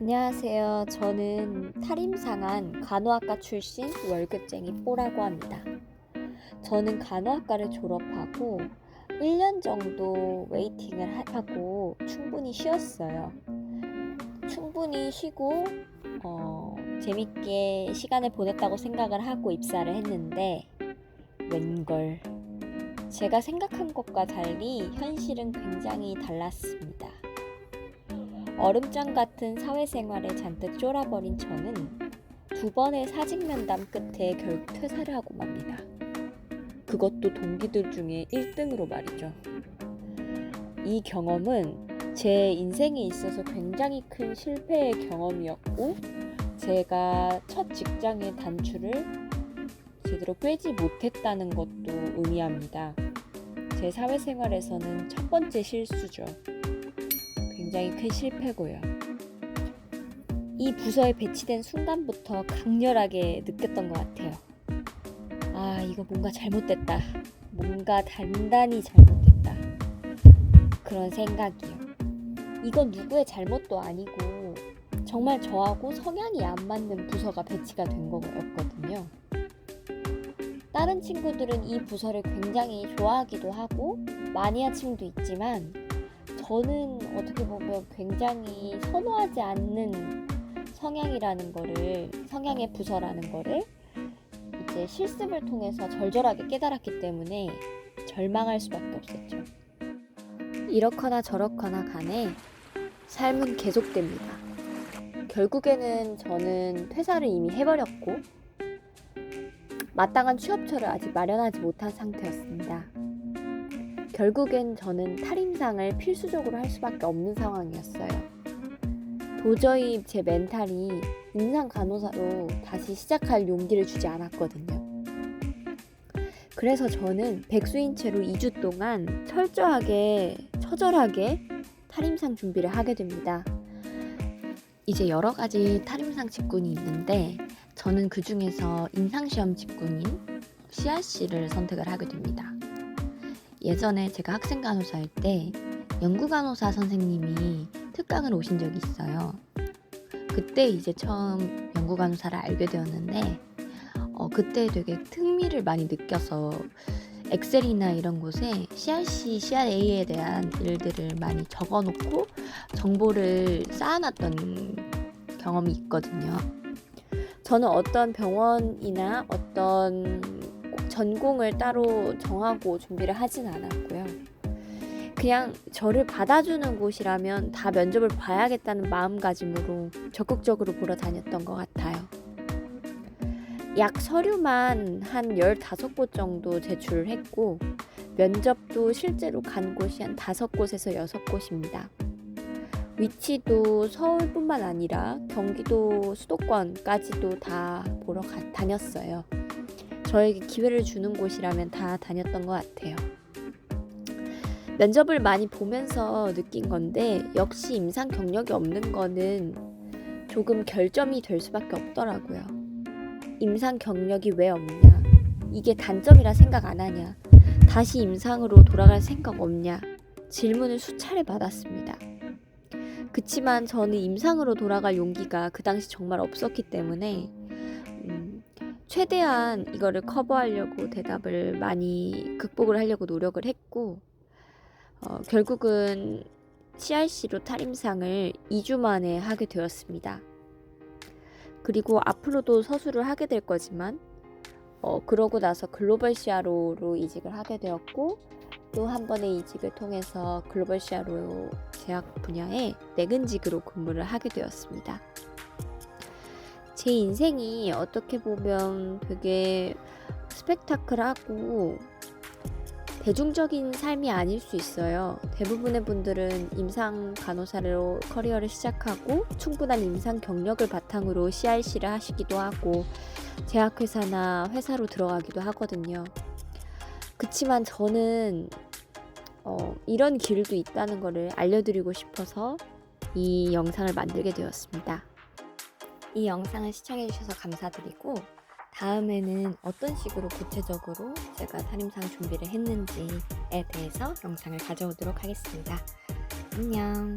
안녕하세요. 저는 탈임상한 간호학과 출신 월급쟁이 뽀라고 합니다. 저는 간호학과를 졸업하고 1년 정도 웨이팅을 하- 하고 충분히 쉬었어요. 충분히 쉬고 어, 재밌게 시간을 보냈다고 생각을 하고 입사를 했는데 웬걸 제가 생각한 것과 달리 현실은 굉장히 달랐습니다. 얼음장 같은 사회생활에 잔뜩 쫄아버린 저는 두 번의 사직 면담 끝에 결국 퇴사를 하고 맙니다. 그것도 동기들 중에 1등으로 말이죠. 이 경험은 제 인생에 있어서 굉장히 큰 실패의 경험이었고, 제가 첫 직장의 단추를 제대로 꿰지 못했다는 것도 의미합니다. 제 사회생활에서는 첫 번째 실수죠. 굉장히 큰 실패고요. 이 부서에 배치된 순간부터 강렬하게 느꼈던 것 같아요. 아, 이거 뭔가 잘못됐다. 뭔가 단단히 잘못됐다. 그런 생각이요. 이건 누구의 잘못도 아니고 정말 저하고 성향이 안 맞는 부서가 배치가 된 거였거든요. 다른 친구들은 이 부서를 굉장히 좋아하기도 하고 마니아층도 있지만 저는 어떻게 보면 굉장히 선호하지 않는 성향이라는 거를 성향의 부서라는 거를 이제 실습을 통해서 절절하게 깨달았기 때문에 절망할 수밖에 없었죠. 이렇거나 저렇거나 간에 삶은 계속됩니다. 결국에는 저는 퇴사를 이미 해버렸고 마땅한 취업처를 아직 마련하지 못한 상태였습니다. 결국엔 저는 탈임상을 필수적으로 할 수밖에 없는 상황이었어요. 도저히 제 멘탈이 임상 간호사로 다시 시작할 용기를 주지 않았거든요. 그래서 저는 백수인 채로 2주 동안 철저하게, 처절하게 탈임상 준비를 하게 됩니다. 이제 여러 가지 탈임상 직군이 있는데 저는 그 중에서 임상시험 직군인 CRC를 선택을 하게 됩니다. 예전에 제가 학생 간호사일 때 연구 간호사 선생님이 특강을 오신 적이 있어요. 그때 이제 처음 연구 간호사를 알게 되었는데 어, 그때 되게 흥미를 많이 느껴서 엑셀이나 이런 곳에 CRC, CRA에 대한 일들을 많이 적어놓고 정보를 쌓아놨던 경험이 있거든요. 저는 어떤 병원이나 어떤 꼭 전공을 따로 정하고 준비를 하진 않았고요. 그냥 저를 받아주는 곳이라면 다 면접을 봐야겠다는 마음가짐으로 적극적으로 보러 다녔던 것 같아요. 약 서류만 한 15곳 정도 제출을 했고, 면접도 실제로 간 곳이 한 5곳에서 6곳입니다. 위치도 서울뿐만 아니라 경기도 수도권까지도 다 보러 가, 다녔어요. 저에게 기회를 주는 곳이라면 다 다녔던 것 같아요. 면접을 많이 보면서 느낀 건데 역시 임상 경력이 없는 거는 조금 결점이 될 수밖에 없더라고요. 임상 경력이 왜 없냐? 이게 단점이라 생각 안 하냐? 다시 임상으로 돌아갈 생각 없냐? 질문을 수차례 받았습니다. 그치만 저는 임상으로 돌아갈 용기가 그 당시 정말 없었기 때문에 음, 최대한 이거를 커버하려고 대답을 많이 극복을 하려고 노력을 했고 어, 결국은 CRC로 탈임상을 2주 만에 하게 되었습니다. 그리고 앞으로도 서술을 하게 될 거지만 어, 그러고 나서 글로벌 CRO로 이직을 하게 되었고 또 한 번의 이직을 통해서 글로벌 CRO 제약 분야에 내근직으로 근무를 하게 되었습니다. 제 인생이 어떻게 보면 되게 스펙타클하고 대중적인 삶이 아닐 수 있어요. 대부분의 분들은 임상 간호사로 커리어를 시작하고 충분한 임상 경력을 바탕으로 CRC를 하시기도 하고 제약회사나 회사로 들어가기도 하거든요. 그치만 저는 어, 이런 길도 있다는 것을 알려드리고 싶어서 이 영상을 만들게 되었습니다. 이 영상을 시청해주셔서 감사드리고 다음에는 어떤 식으로 구체적으로 제가 탈임상 준비를 했는지에 대해서 영상을 가져오도록 하겠습니다. 안녕.